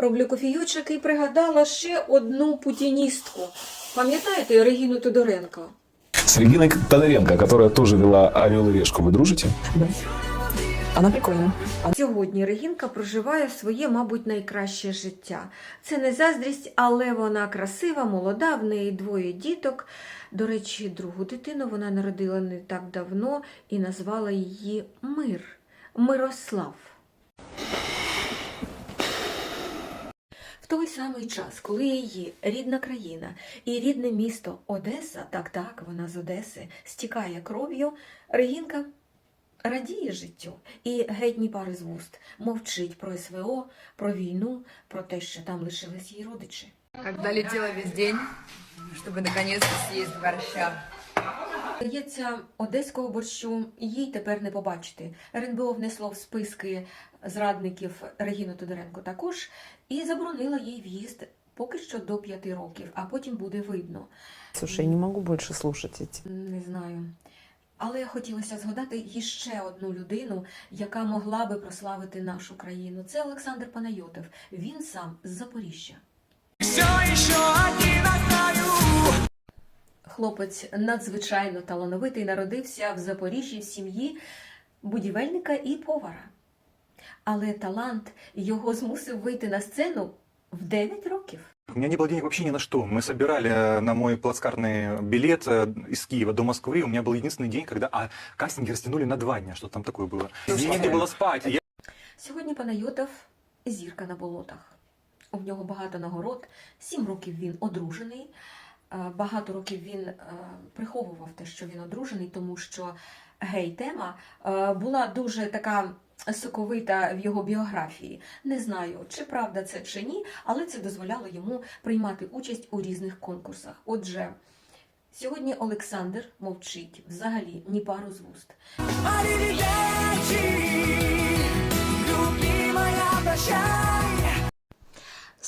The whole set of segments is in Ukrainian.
Роблю кофійочок і пригадала ще одну путіністку. Пам'ятаєте Регіну Тодоренко? С Региной Тодоренко, которая тоже вела «Орел и решку». Вы дружите? Она прикольная. Сьогодні Регінка проживає своє, мабуть, найкраще життя. Це не заздрість, але вона красива, молода, в неї двоє діток. До речі, другу дитину вона народила не так давно і назвала її Мир Мирослав. Той самий час, коли її рідна країна і рідне місто Одеса, так так, вона з Одеси, стікає кров'ю, Регінка радіє життю і геть ні пари з вуст, мовчить про СВО, про війну, про те, що там лишились її родичі. Когда летела весь день, чтобы наконец-то съесть борща. Здається, одеського борщу їй тепер не побачити. РНБО внесло в списки зрадників Регіну Тодоренко також і заборонило їй в'їзд поки що до п'яти років, а потім буде видно. Слушай, я не могу больше слушать эти. Не знаю. Але хотілося згадати іще одну людину, яка могла би прославити нашу країну. Це Олександр Панайотов. Він сам з Запоріжжя Хлопець надзвичайно талановитий, народився в Запоріжжі в сім'ї будівельника і повара. Але талант його змусив вийти на сцену в 9 років. У меня не было денег вообще ни на что. Мы собирали э, на мой плацкартный билет э, из Киева до Москвы. У меня был единственный день, когда а, кастинги растянули на два дня. Что там такое было? Мне негде было спать. Я Сьогодні Панайотов зірка на болотах. У нього багато нагород. Сім років він одружений. Е, Багато років він е, приховував те, що він одружений, тому що гей-тема е, була дуже така соковита в його біографії. Не знаю, чи правда це чи ні, але це дозволяло йому приймати участь у різних конкурсах. Отже, сьогодні Олександр мовчить взагалі ні пару з вуст.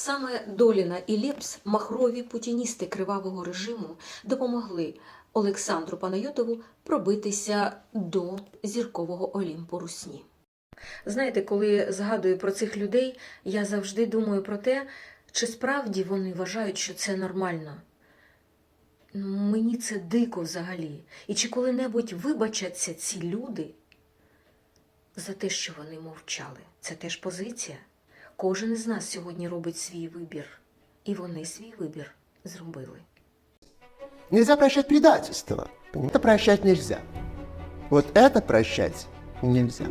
Саме Доліна і Лепс, махрові путіністи кривавого режиму, допомогли Олександру Панайотову пробитися до зіркового Олімпу Русні. Знаєте, коли згадую про цих людей, я завжди думаю про те, чи справді вони вважають, що це нормально. Мені це дико взагалі. І чи коли-небудь вибачаться ці люди за те, що вони мовчали? Це теж позиція. Кожен із нас сьогодні робить свій вибір, і вони свій вибір зробили. Нельзя прощать предательство. Это прощать нельзя. Вот это прощать нельзя.